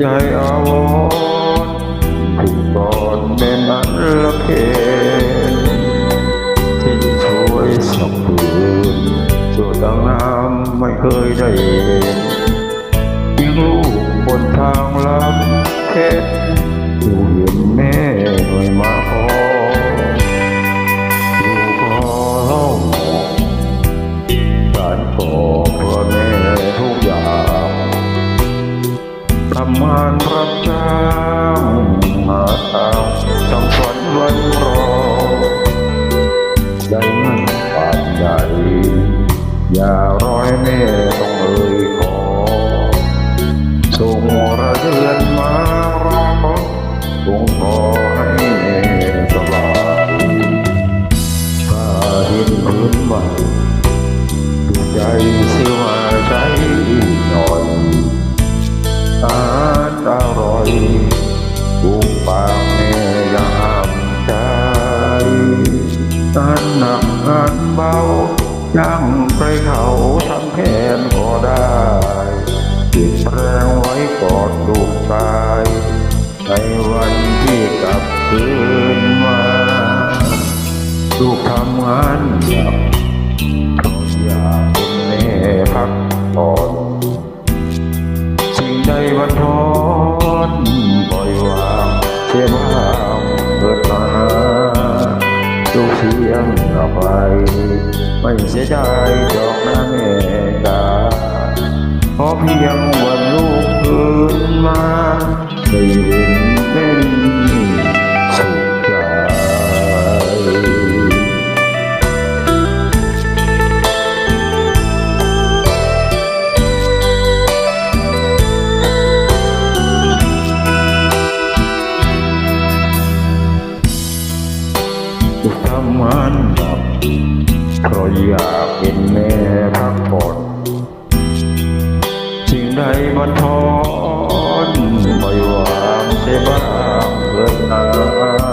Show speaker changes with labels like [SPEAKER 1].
[SPEAKER 1] ใจอาวรณ์ถึงก่อนเป็นอันละเพนที่ช่วยสับผืนส่วนดังน้ำไม่เคยได้เห็นยังลูกบนทางลำ ทำงานรับจ้างหาทางทำฝันวันรอ ได้เงินปานใหญ่อย่ารอให้แม่ต้องเอ่ยขอ ส่งระเดือนมารอคงขอให้แม่สบายถ้าเห็นพื้นใหม่ดูใจสิว่ ร่อยบุกปากแม่ยามใจงานหนักงานเบาย่งไปเขาทำแขนก็ได้เก็บแรงไว้กอดลูกชายในวันที่กลับคืนมาลูกทำงานหนักอยากเป็นแม่พักผ่อน เกิดมาจงเสียงออกไป ไม่เสียดายดอกนะแม่จ๋าเพราะเพียงวันลูกคืนมาได้เห็ ทำงานหนักเพราะอยากเป็นแม่พักผ่อนสิ่งใดบันทอนไม่วางเสียบ้างเพื่อนนา